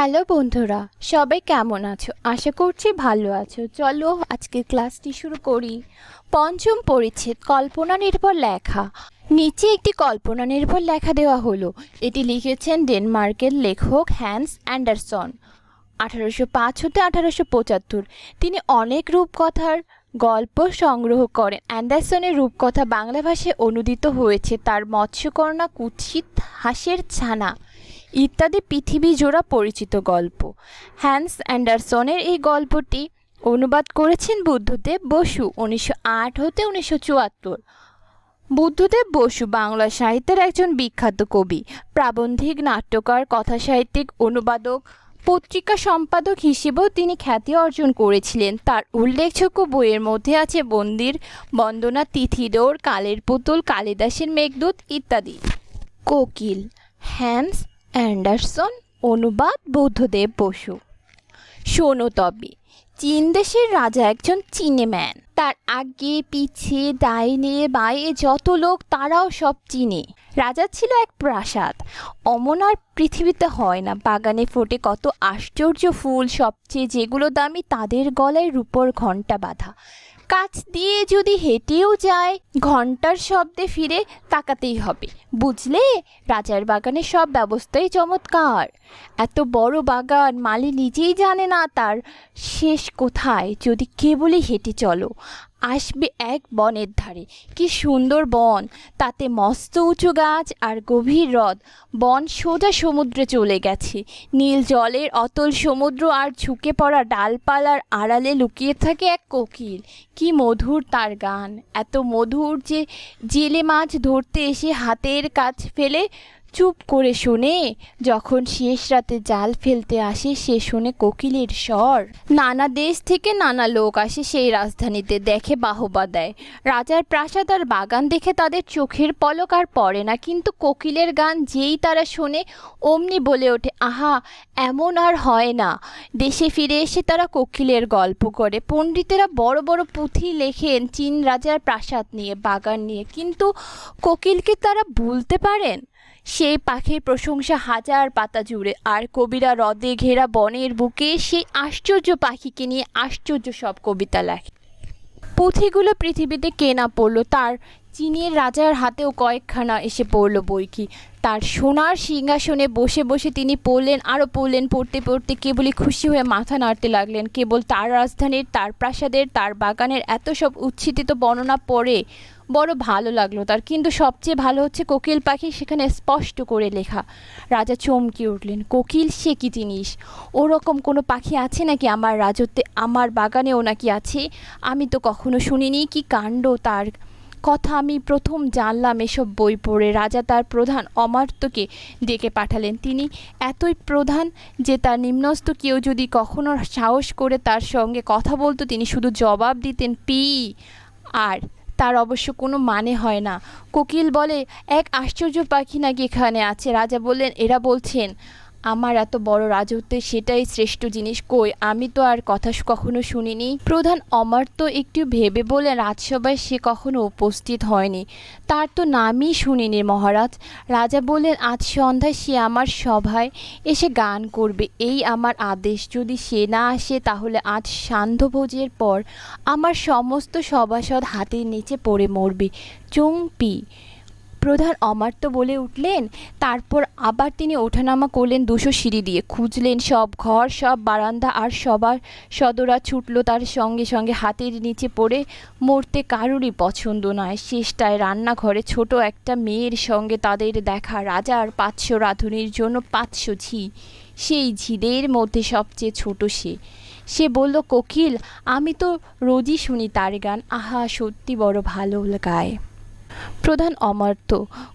Hello বন্ধুরা, সবাই কেমন আছো? আশা করছি ভালো আছো। চলো আজকে ক্লাসটি শুরু করি। পঞ্চম পরিচ্ছেদ, কল্পনা নির্ভর লেখা। নিচে একটি কল্পনা নির্ভর লেখা দেওয়া হলো। এটি লিখেছেন ডেনমার্কের লেখক হ্যান্স অ্যান্ডারসন। আঠারোশো পাঁচ হতে আঠারোশো পঁচাত্তর। তিনি অনেক রূপকথার গল্প সংগ্রহ করেন। অ্যান্ডারসনের রূপকথা বাংলা ভাষায় অনুদিত হয়েছে। তার মৎস্যকন্যা কুৎসিত হাসের ছানা। ইত্যাদি পৃথিবী জোড়া পরিচিত গল্প। হ্যান্স অ্যান্ডারসনের এই গল্পটি অনুবাদ করেছেন বুদ্ধদেব বসু উনিশশো আট হতে উনিশশো চুয়াত্তর। বুদ্ধদেব বসু বাংলা সাহিত্যের একজন বিখ্যাত কবি, প্রাবন্ধিক নাট্যকার, কথাসাহিত্যিক, অনুবাদক, পত্রিকা সম্পাদক হিসেবেও তিনি খ্যাতি অর্জন করেছিলেন। তার উল্লেখযোগ্য বইয়ের মধ্যে আছে বন্দির, বন্দনা তিথিডোর কালের পুতুল, কালিদাসের মেঘদূত ইত্যাদি। কোকিল, হ্যান্স অ্যান্ডারসন, অনুবাদ বুদ্ধদেব বসু। শোনো তবে, চীন দেশের রাজা একজন চিনেম্যান। তার আগে, পিছে, ডাইনে, বায়ে যত লোক, তারাও সব চিনে। রাজা ছিল এক প্রাসাদ। অমন আর পৃথিবীতে হয় না। বাগানে ফোটে কত আশ্চর্য ফুল, সবচেয়ে যেগুলো দামি তাদের গলায় রূপর ঘণ্টা বাঁধা। কাছ দিয়ে যদি হেঁটেও যায়, ঘণ্টার শব্দে ফিরে তাকাতেই হবে। বুঝলে? রাজার বাগানে সব ব্যবস্থাই চমৎকার। এত বড় বাগান মালি নিজেই জানে না তার শেষ কোথায়। যদি কেবলই হেঁটে চলো আসবে এক বনের ধারে। কি সুন্দর বন, তাতে মস্ত উঁচু গাছ আর গভীর হ্রদ। বন সোজা সমুদ্রে চলে গেছে। নীল জলের অতল সমুদ্র আর ঝুঁকে পড়া ডালপালার আড়ালে লুকিয়ে থাকে এক কোকিল। কি মধুর তার গান, এত মধুর যে জেলে মাছ ধরতে এসে হাতের কাজ ফেলে চুপ করে শোনে। যখন শেষ রাতে জাল ফেলতে আসে, সে শোনে কোকিলের স্বর। নানা দেশ থেকে নানা লোক আসে সেই রাজধানীতে, দেখে বাহবা দেয়। রাজার প্রাসাদ আর বাগান দেখে তাদের চোখের পলক আর পড়ে না। কিন্তু কোকিলের গান যেই তারা শোনে, অমনি বলে ওঠে, আহা, এমন আর হয় না। দেশে ফিরে এসে তারা কোকিলের গল্প করে। পণ্ডিতেরা বড় বড় পুঁথি লেখেন, চীন রাজার প্রাসাদ নিয়ে, বাগান নিয়ে। কিন্তু কোকিলকে তারা ভুলতে পারেন? সেই পাখির প্রশংসা হাজার পাতা জুড়ে, আর কবিরা হ্রদে ঘেরা বনের বুকে সেই আশ্চর্য পাখিকে নিয়ে আশ্চর্য সব কবিতা লেখে। পুঁথিগুলো পৃথিবীতে কেনা পড়ল? তার চীনের রাজার হাতেও কয়েকখানা এসে পড়ল বই কি তার সোনার সিংহাসনে বসে বসে তিনি পড়লেন, আরও পড়লেন, পড়তে পড়তে কেবলই খুশি হয়ে মাথা নাড়তে লাগলেন। কেবল তার রাজধানীর, তার প্রাসাদের, তার বাগানের এত সব উচ্ছিতিত বর্ণনা পড়ে বড় ভালো লাগল তার। কিন্তু সবচেয়ে ভালো হচ্ছে কোকিল পাখি সেখানে স্পষ্ট করে লেখা, রাজা চমকে উঠলেন, কোকিল সে কি জিনিস? ওরকম কোনো পাখি আছে নাকি আমার রাজত্বে? আমার বাগানেও নাকি আছে? আমি তো কখনো শুনিনি কি কাণ্ড তার। কথা আমি প্রথম জানলাম এসব বই পড়ে। রাজা তার প্রধান অমার্ত্যকে ডেকে পাঠালেন। তিনি এতই প্রধান যে তার নিম্নস্থ কেউ যদি কখনো সাহস করে তার সঙ্গে কথা বলতো, তিনি শুধু জবাব দিতেন, পি আর। তার অবশ্য কোনো মানে হয় না। কোকিল বলে, এক আশ্চর্য পাখি নাকি এখানে আছে? রাজা বললেন, এরা বলছেন আমার এত বড় রাজত্বে সেটাই শ্রেষ্ঠ জিনিস কই? আমি তো আর কথা কখনো শুনিনি। প্রধান অমার্ত্য একটু ভেবে বলে রাজসভায় সে কখনো উপস্থিত হয়নি। তার তো নামই শুনিনি মহারাজ। রাজা বললেন, আজ সন্ধ্যায় সে আমার সভায় এসে গান করবে। এই আমার আদেশ। যদি সে না আসে, তাহলে আজ সান্ধ্যভোজের পর আমার সমস্ত সভাসদ হাতের নিচে পড়ে মরবে। চুংপি প্রধান অমার্ত্য বলে উঠলেন, তারপর আবার তিনি ওঠানামা করলেন দুশো সিঁড়ি দিয়ে। খুঁজলেন সব ঘর, সব বারান্দা আর সবার সদরা ছুটল তার সঙ্গে সঙ্গে হাতের নিচে পড়ে, মরতে কারুরই পছন্দ নয়। শেষটায় রান্নাঘরে ছোট একটা মেয়ের সঙ্গে তাদের দেখা রাজার পাঁচশো রাঁধুনির জন্য পাঁচশো ঝি। সেই ঝিদের মধ্যে সবচেয়ে ছোট সে। সে বলল, কোকিল, আমি তো রোজই শুনি তার গান। আহা, সত্যি বড় ভালো গায়। প্রধান অমর্ত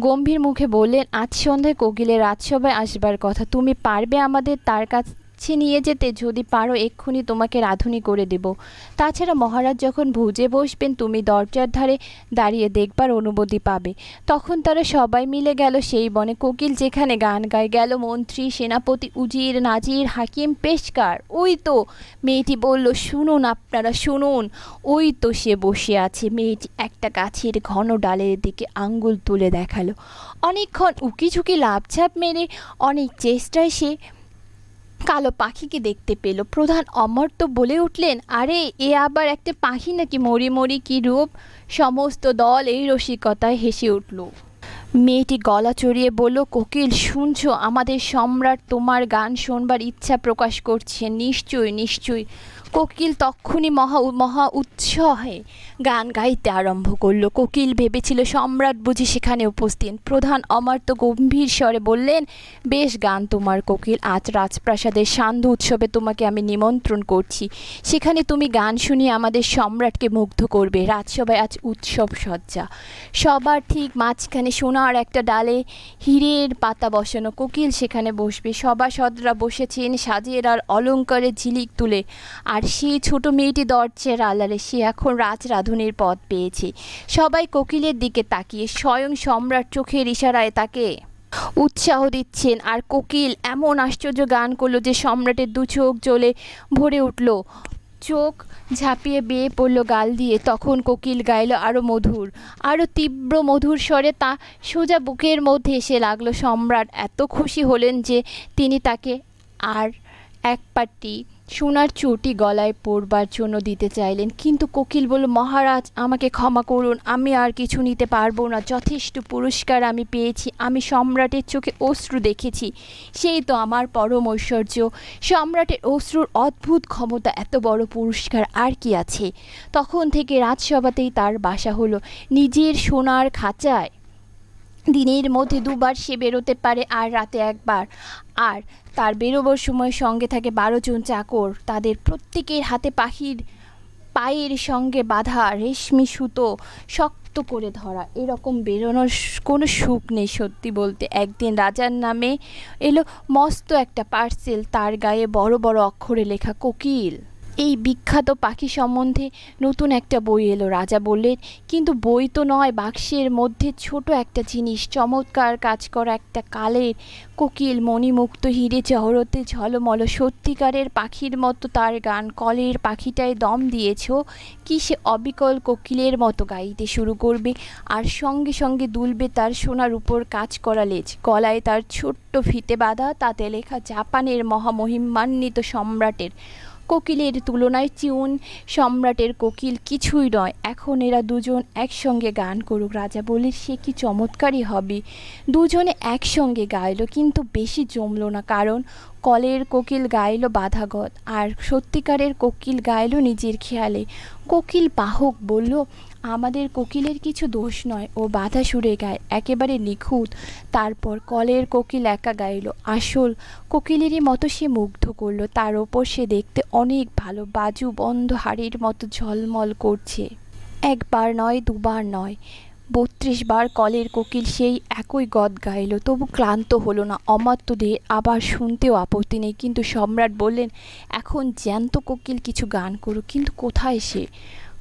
গম্ভীর মুখে বললেন, আজ সন্ধ্যায় কোকিলের রাজসভায় আসবার কথা। তুমি পারবে আমাদের তার কাছে নিয়ে যেতে যদি পারো, এক্ষুনি তোমাকে রাঁধুনি করে দেব। তাছাড়া মহারাজ যখন ভুজে বসবেন, তুমি দরজার ধারে দাঁড়িয়ে দেখবার অনুমতি পাবে। তখন তারা সবাই মিলে গেল সেই বনে। কোকিল যেখানে গান গায় গেল, মন্ত্রী, সেনাপতি, উজির, নাজির, হাকিম, পেশকার। ওই তো মেয়েটি বলল, শুনুন আপনারা, শুনুন। ওই তো সে বসে আছে। মেয়েটি একটা গাছের ঘন ডালের দিকে আঙ্গুল তুলে দেখাল। অনেকক্ষণ উকি ঝুঁকি লাভঝাপ মেরে অনেক চেষ্টায় সে কালো পাখিকে দেখতে পেল। প্রধান অমর্ত্য বলে উঠলেন, আরে, এ আবার একটা পাখি নাকি? মরি মরি, কি রূপ? সমস্ত দল এই রসিকতায় হেসে উঠল। মেয়েটি গলা চড়িয়ে বলল, কোকিল, শুনছ, আমাদের সম্রাট তোমার গান শোনবার ইচ্ছা প্রকাশ করছে। নিশ্চয়ই নিশ্চয়ই। কোকিল তক্ষুনি মহা মহা উৎসাহে। গান গাইতে আরম্ভ করল। কোকিল ভেবেছিল সম্রাট বুঝি সেখানে উপস্থিত। প্রধান অমার্ত গম্ভীর স্বরে বললেন, বেশ গান তোমার কোকিল, আজ রাজপ্রাসাদের সান্ধ্য উৎসবে তোমাকে আমি নিমন্ত্রণ করছি। সেখানে তুমি গান শুনিয়ে আমাদের সম্রাটকে মুগ্ধ করবে। রাজসভায় আজ উৎসব সজ্জা। সবার ঠিক মাঝখানে সোনার একটা ডালে হীরের পাতা বসানো কোকিল সেখানে বসবে। সভাসদরা বসেছেন সাজের আর অলঙ্কারের ঝিলিক তুলে। আর সেই ছোট মেয়েটি দরজার আলারে সে এখন রাজ রাঁধুনির পদ পেয়েছে। সবাই কোকিলের দিকে তাকিয়ে স্বয়ং সম্রাট চোখের ইশারায় তাকে উৎসাহ দিচ্ছেন। আর কোকিল এমন আশ্চর্য গান করল যে সম্রাটের দু চোখ জ্বলে ভরে উঠল। চোখ ঝাঁপিয়ে বেয়ে পড়ল গাল দিয়ে। তখন কোকিল গাইল আরও মধুর আরও তীব্র মধুর স্বরে তা সোজা বুকের মধ্যে এসে লাগল। সম্রাট এত খুশি হলেন যে তিনি তাকে আর এক পাটি সোনার চটি গলায় পরবার জন্য দিতে চাইলেন। কিন্তু কোকিল বলল, মহারাজ, আমাকে ক্ষমা করুন, আমি আর কিছু নিতে পারব না। যথেষ্ট পুরস্কার আমি পেয়েছি, আমি সম্রাটের চোখে অশ্রু দেখেছি। সেই তো আমার পরম ঐশ্বর্য। সম্রাটের অশ্রুর অদ্ভুত ক্ষমতা, এত বড় পুরস্কার আর কি আছে? তখন থেকে রাজসভাতেই তার বাসা হলো নিজের সোনার খাঁচায়। দিনের মধ্যে দুবার সে বেরোতে পারে আর রাতে একবার। আর তার বেরোবার সময় সঙ্গে থাকে বারো জন চাকর। তাদের প্রত্যেকের হাতে পাখির পায়ের সঙ্গে বাঁধা রেশমি সুতো শক্ত করে ধরা। এরকম বেরোনোর কোনো সুখ নেই সত্যি বলতে। একদিন রাজার নামে এলো মস্ত একটা পার্সেল তার গায়ে বড় বড় অক্ষরে লেখা, কোকিল। এই বিখ্যাত পাখি সম্বন্ধে নতুন একটা বই এলো। রাজা বললেন, কিন্তু বই তো নয়, বাক্সের মধ্যে ছোট একটা জিনিস, চমৎকার কাজ করা একটা কালের কোকিল, মণিমুক্ত হিরে জহরতে ঝলমল, সত্যিকারের পাখির মতো তার গান, কলের পাখিটায় দম দিয়েছ, কি সে অবিকল কোকিলের মতো গাইতে শুরু করবে, আর সঙ্গে সঙ্গে দুলবে তার সোনার উপর কাজ করা লেজ, গলায় তার ছোট্ট ফিতে বাঁধা, তাতে লেখা জাপানের মহামহিমান্বিত সম্রাটের কোকিলের তুলনায় চিউন সম্রাটের কোকিল কিছুই নয়। এখন এরা দুজন একসঙ্গে গান করুক। রাজা বলে সে কি চমৎকারই হবে। দুজনে একসঙ্গে গাইল, কিন্তু বেশি জমলো না, কারণ কলের কোকিল গাইল বাধাগত, আর সত্যিকারের কোকিল গাইল নিজের খেয়ালে। কোকিল বাহক বলল আমাদের কোকিলের কিছু দোষ নয়। ও বাধা সুরে গায়, একেবারে নিখুঁত। তারপর কলের কোকিল একা গাইল। আসল কোকিলেরই মতো সে মুগ্ধ করল। তার ওপর সে দেখতে অনেক ভালো। বাজু বন্ধ হাড়ির মতো ঝলমল করছে। একবার নয়, দুবার নয়। বত্রিশ বার কলের কোকিল সেই একই গদ গাইল। তবু ক্লান্ত হলো না। অমাত্যদের আবার শুনতেও আপত্তি নেই। কিন্তু সম্রাট বললেন, এখন জ্যান্ত কোকিল কিছু গান করুক। কিন্তু কোথায় সে?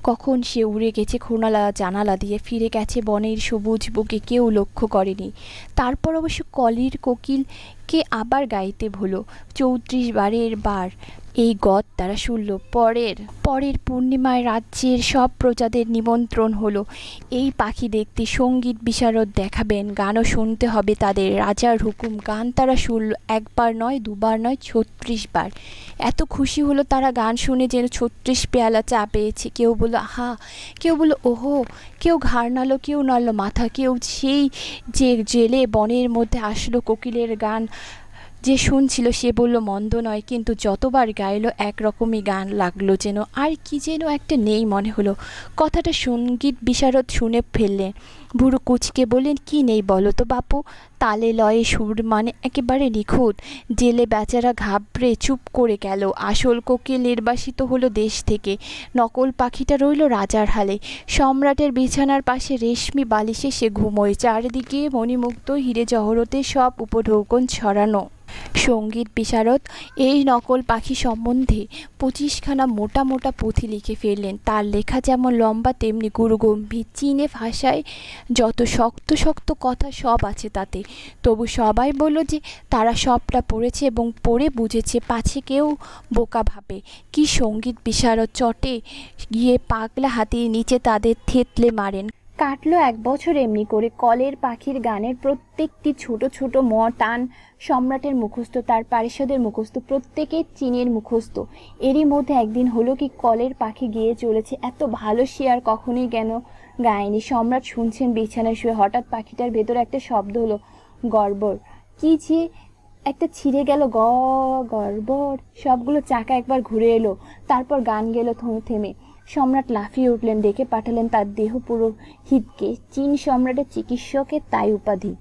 কখন সে উড়ে গেছে খোনালা জানালা দিয়ে, ফিরে গেছে বনের সবুজ বুকে কেউ লক্ষ্য করেনি। তারপর অবশ্য কলির কোকিলকে আবার গাইতে হলো চৌত্রিশ বারের বার এই গদ তারা শুনল। পরের পরের পূর্ণিমায় রাজ্যের সব প্রজাদের নিমন্ত্রণ হলো। এই পাখি দেখতে সংগীত বিশারদ দেখাবেন, গানও শুনতে হবে তাদের। রাজার হুকুম, গান তারা শুনল একবার নয়, দুবার নয়, ছত্রিশ বার। এত খুশি হলো তারা গান শুনে যেন ছত্রিশ পেয়ালা চা পেয়েছে। কেউ বলল হা কেউ বলল, ওহো! কেউ ঘাড় নাড়লো, কেউ নাড়লো মাথা, কেউ সেই যে জেলে বনের মধ্যে আসলো কোকিলের গান যে শুনছিল সে বলল, মন্দ নয়, কিন্তু যতবার গাইলো একরকমই গান লাগল যেন, আর কি যেন একটা নেই মনে হলো। কথাটা সংগীত বিশারদ শুনে ফেললেন। বুড়ো কুচকে বললেন, কি নেই বলো তো বাপু, তালে লয়ে সুর মানে একেবারে নিখুঁত। জেলে বেচারা ঘাবড়ে চুপ করে গেল, আসল কোকে নির্বাসিত হলো দেশ থেকে। নকল পাখিটা রইল রাজার হালে। সম্রাটের বিছানার পাশে রেশমি বালিশে সে ঘুমোয়। চারিদিকে মণিমুক্ত হিরে জহরতে সব উপঢৌকন ছড়ানো। সংগীত বিশারদ, এই নকল পাখি সম্বন্ধে পঁচিশখানা মোটা মোটা পুঁথি লিখে ফেললেন। তার লেখা যেমন লম্বা, তেমনি গুরুগম্ভীর। চীনে ভাষায় যত শক্ত শক্ত কথা সব আছে তাতে। তবু সবাই বলল যে, তারা সবটা পড়েছে এবং পড়ে বুঝেছে, পাছে কেউ বোকা ভাবে। কি সংগীত বিশারদ চটে গিয়ে পাগলা হাতির নিচে তাদের থেতলে মারেন। কাটলো এক বছর এমনি করে কলের পাখির গানের প্রত্যেকটি ছোট ছোট ম টান সম্রাটের মুখস্থ, তার পারিষদের মুখস্থ প্রত্যেকের চীনের মুখস্থ। এরই মধ্যে একদিন হলো কি কলের পাখি গিয়ে চলেছে, এত ভালো সে আর কখনোই কেন গায়নি? সম্রাট শুনছেন বিছানায় শুয়ে, হঠাৎ পাখিটার ভেতরে একটা শব্দ হলো, গড়বড়। কি যে একটা ছিঁড়ে গেল, গ, গড়বড়। সবগুলো চাকা একবার ঘুরে এলো, তারপর গান গেল থেমে সম্রাট লাফিয়ে উঠলেন, ডেকে পাঠালেন তার দেহ পুরো হিতকে চীন সম্রাটের চিকিৎসকের তাই উপাধি।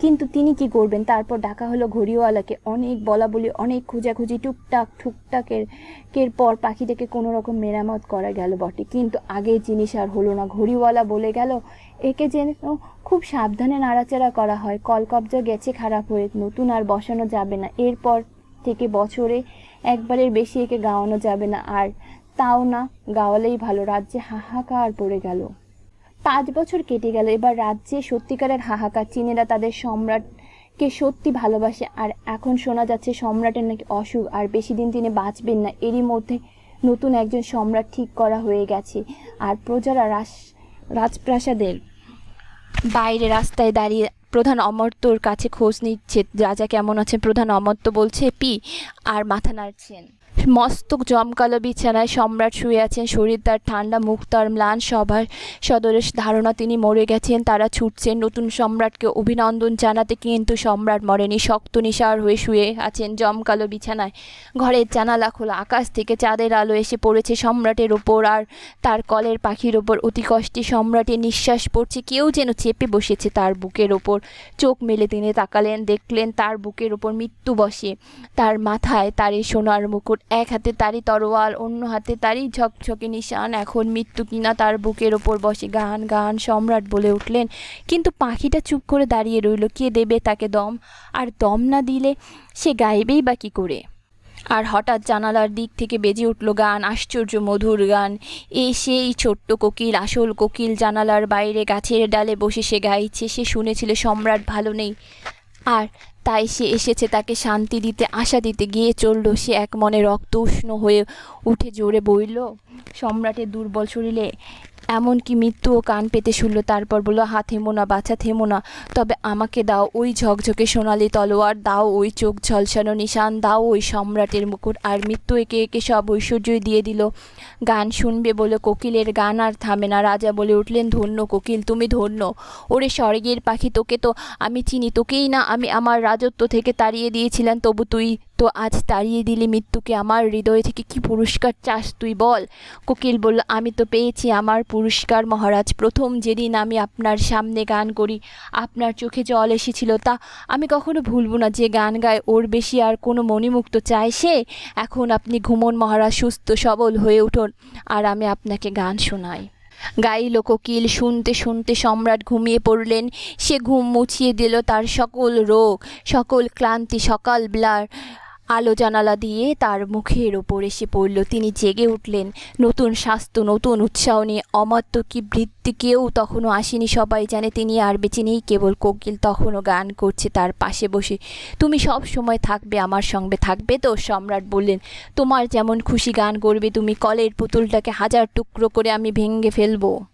কিন্তু তিনি কি করবেন? তারপর ডাকা হলো ঘড়িওয়ালাকে। অনেক বলা বলি, অনেক খোঁজাখুঁজি, টুকটাক, ঠুকটাকের, কের পর পাখিটাকে কোনো রকম মেরামত করা গেল বটে। কিন্তু আগের জিনিস আর হলো না। ঘড়িওয়ালা বলে গেল, একে যেন খুব সাবধানে নাড়াচাড়া করা হয়। কলকবজা গেছে, খারাপ হয়ে নতুন আর বসানো যাবে না। এরপর থেকে বছরে একবারের বেশি একে গাওয়ানো যাবে না। আর তাও না, গাওয়ালেই ভালো। রাজ্যে হাহাকার পড়ে গেল। পাঁচ বছর কেটে গেল। এবার রাজ্যে সত্যিকারের হাহাকার। চীনেরা তাদের সম্রাটকে সত্যি ভালোবাসে। আর এখন শোনা যাচ্ছে সম্রাটের নাকি অসুখ। আর বেশি দিন তিনি বাঁচবেন না। এরই মধ্যে নতুন একজন সম্রাট ঠিক করা হয়ে গেছে। আর প্রজারা রাস রাজপ্রাসাদের বাইরে রাস্তায় দাঁড়িয়ে প্রধান অমর্ত্যর কাছে খোঁজ নিচ্ছে। রাজা কেমন আছেন? প্রধান অমর্ত্য বলছে, পি, আর মাথা নাড়ছেন। মস্তক জমকালো বিছানায় সম্রাট শুয়ে আছেন। শরীর তার ঠান্ডা, মুখ তার ম্লান। সভার সদরের ধারণা, তিনি মরে গেছেন। তারা ছুটছেন। নতুন সম্রাটকে অভিনন্দন জানাতে কিন্তু সম্রাট মরেনি। শক্ত নিশার হয়ে শুয়ে আছেন জমকালো বিছানায়। ঘরের জানালা খোলা। আকাশ থেকে চাঁদের আলো এসে পড়েছে সম্রাটের ওপর। আর তার কলের পাখির ওপর অতি কষ্টে সম্রাটের নিঃশ্বাস পড়ছে। কেউ যেন চেপে বসেছে তার বুকের ওপর। চোখ মেলে তিনি তাকালেন, দেখলেন তার বুকের ওপর মৃত্যু বসে। তার মাথায় তারই সোনার মুকুট, এক হাতে তারই তরোয়াল, অন্য হাতে তারই ঝকঝকে নিশান। এখন মৃত্যু কিনা তার বুকের ওপর বসে গান গান, সম্রাট বলে উঠলেন। কিন্তু পাখিটা চুপ করে দাঁড়িয়ে রইল, কে দেবে তাকে দম? আর দম না দিলে সে গাইবেই বা কী করে? আর হঠাৎ জানালার দিক থেকে বেজে উঠল গান, আশ্চর্য মধুর গান। এ সেই ছোট্ট কোকিল, আসল কোকিল জানালার বাইরে গাছের ডালে বসে সে গাইছে, সে শুনেছিল সম্রাট ভালো নেই। আর তাই সে এসেছে তাকে শান্তি দিতে, আশা দিতে। গিয়ে চলল, সে এক মনে রক্ত উষ্ণ হয়ে উঠে জোরে বইল, সম্রাটের দুর্বল শরীরে এমনকি মৃত্যুও কান পেতে শুনল, তারপর বলল, হা, থেমো না, বাছা, থেমো না। তবে আমাকে দাও ওই ঝকঝকে সোনালি তলোয়ার, দাও ওই চোখ ঝলসানো নিশান, দাও ওই সম্রাটের মুকুট, আর মৃত্যু একে একে সব ঐশ্বর্যই দিয়ে দিল। গান শুনবে বলে কোকিলের গান আর থামে না। রাজা বলে উঠলেন, ধন্য কোকিল, তুমি ধন্য। ওরে স্বর্গের পাখি, তোকে তো আমি চিনি, তোকেই না আমি আমার রাজত্ব থেকে তাড়িয়ে দিয়েছিলাম, তবু তুই তো আজ তাড়িয়ে দিলি মৃত্যুকে। আমার হৃদয় থেকে কি পুরস্কার চাস তুই বল? কোকিল বলল, আমি তো পেয়েছি আমার পুরস্কার মহারাজ। প্রথম যেদিন আমি আপনার সামনে গান করি, আপনার চোখে জল এসেছিল তা আমি কখনো ভুলবো না। যে গান গায় ওর বেশি আর কোনো মণিমুক্ত চায় সে? এখন আপনি ঘুমন মহারাজ, সুস্থ সবল হয়ে উঠুন আর আমি আপনাকে গান শোনাই। গাইল কোকিল, শুনতে শুনতে সম্রাট ঘুমিয়ে পড়লেন। সে ঘুম মুছিয়ে দিল তার সকল রোগ, সকল ক্লান্তি, সকাল বেলার আলো জানালা দিয়ে তার মুখের ওপর এসে পড়ল। তিনি জেগে উঠলেন। নতুন স্বাস্থ্য, নতুন উৎসাহ নিয়ে অমাত্য কি বৃত্তি কেউ তখনও আসেনি। সবাই জানে তিনি আর বেঁচে নেই। কেবল কোকিল তখনও গান করছে তার পাশে বসে। তুমি সব সময় থাকবে, আমার সঙ্গে থাকবে তো? সম্রাট বললেন। তোমার যেমন খুশি গান করবে, তুমি কলের পুতুলটাকে হাজার টুকরো করে আমি ভেঙে ফেলব।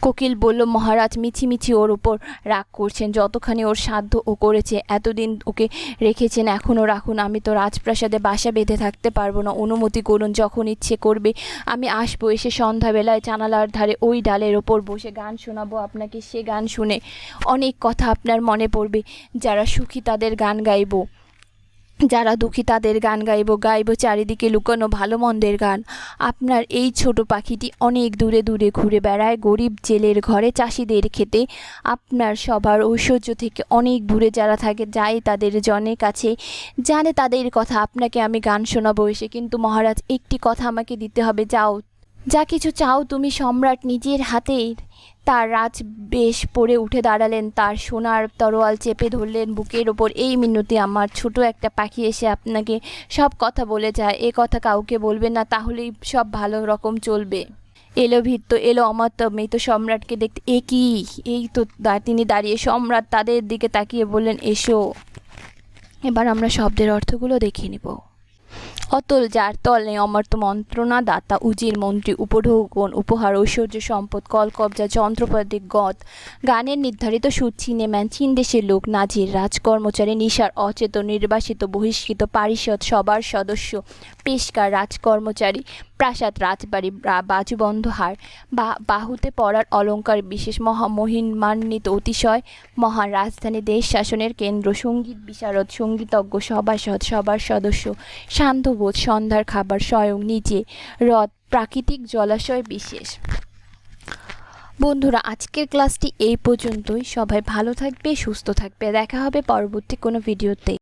কোকিল বলল, মহারাজ মিছি মিছি ওর ওপর রাগ করছেন। যতখানি ওর সাধ্য ও করেছে, এতদিন ওকে রেখেছেন, এখনও রাখুন। আমি তো রাজপ্রাসাদে বাসা বেঁধে থাকতে পারব না। অনুমতি করুন, যখন ইচ্ছে করবে, আমি আসব। এসে সন্ধ্যাবেলায় জানালার ধারে ওই ডালের ওপর বসে গান শোনাবো আপনাকে। সে গান শুনে অনেক কথা আপনার মনে পড়বে। যারা সুখী তাদের গান গাইবো। যারা দুঃখী তাদের গান গাইব গাইব, চারিদিকে লুকানো ভালো মন্দের গান। আপনার এই ছোট পাখিটি অনেক দূরে দূরে ঘুরে বেড়ায়, গরিব জেলের ঘরে চাষিদের খেতে। আপনার সবার ঐশ্বর্য থেকে অনেক দূরে যারা থাকে, যায় তাদের জনের কাছে। জানে তাদের কথা, আপনাকে আমি গান শোনাবো এসে। কিন্তু মহারাজ, একটি কথা আমাকে দিতে হবে, যাও। যা কিছু চাও তুমি সম্রাট নিজের হাতের। তার রাজ বেশ পরে উঠে দাঁড়ালেন। তার সোনার তরোয়াল চেপে ধরলেন বুকের ওপর। এই মিনতি আমার, ছোট একটা পাখি এসে আপনাকে সব কথা বলে যায়। এ কথা কাউকে বলবেন না, তাহলেই সব ভালো রকম চলবে। এলো ভিত্ত এলো অমর্ত্য, মৃত সম্রাটকে দেখতে এ কি? এই তো তিনি দাঁড়িয়ে, সম্রাট তাদের দিকে তাকিয়ে বললেন, এসো। এবার আমরা শব্দের অর্থগুলো দেখে নিব। অতল যার তলে অমর্ত মন্ত্রণা দাতা উজির মন্ত্রী, উপঢৌকন, উপহার, ঐশ্বর্য সম্পদ কলকবজা যন্ত্রপাতি গত গানের নির্ধারিত সুর চিনেম্যান চীন দেশের লোক, নাজির, রাজকর্মচারী, নিশার, অচেতন, নির্বাসিত, বহিষ্কৃত, পারিষদ সবার সদস্য পেশকার, রাজকর্মচারী, প্রাসাদ, রাজবাড়ি বাজুবন্ধহার, বা বাহুতে পড়ার অলঙ্কার বিশেষ মহামহিমান্বিত অতিশয়, মহান রাজধানী দেশ শাসনের কেন্দ্র, সংগীত বিশারদ, সঙ্গীতজ্ঞ, সভাসদ সবার সদস্য শান্তবোধ সন্ধ্যার খাবার স্বয়ং নিজে, হ্রদ, প্রাকৃতিক জলাশয় বিশেষ। বন্ধুরা, আজকের ক্লাসটি এই পর্যন্তই। সবাই ভালো থাকবে, সুস্থ থাকবে। দেখা হবে পরবর্তী কোনো ভিডিওতে।